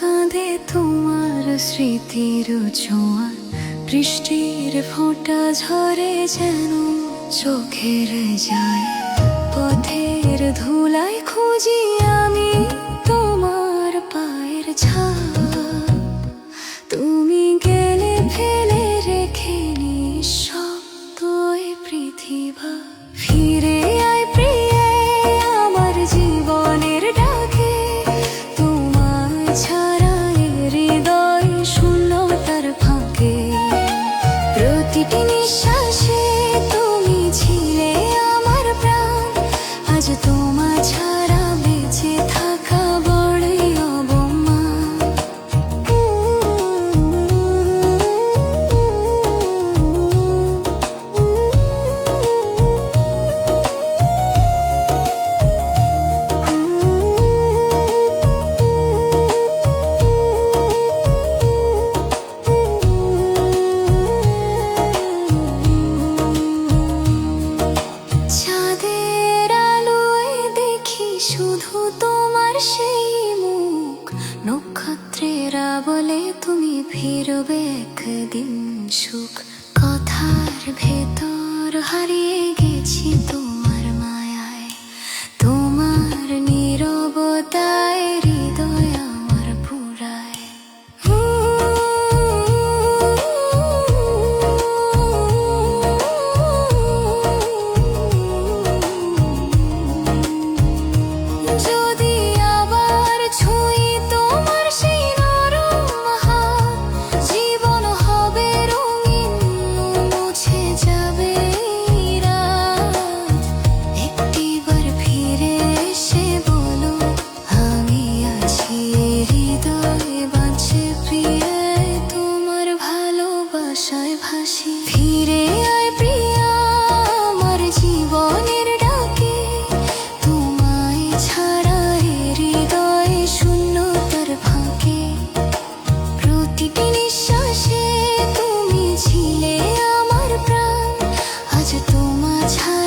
কাঁদে তোমার স্মৃতির ছোঁয়ার বৃষ্টির ফোঁটা ঝরে যেন চোখের যায়। পথে 着徒来哭泣啊。নক্ষত্রেরা বলে তুমি ফিরবে একদিন সুখ। কথার ভেতর হারিয়ে গেছি তোমার মায়ায়। তোমার নিরবতা ভাষায় ভাসি। ফিরে আয় প্রিয়া, আমার জীবনের ডাকে। তোমায় ছাড়া হৃদয়ে শূন্যতার ফাঁকে। প্রতিটি নিঃশ্বাসে তুমি ছিলে আমার প্রাণ। আজ তোমা ছাড়া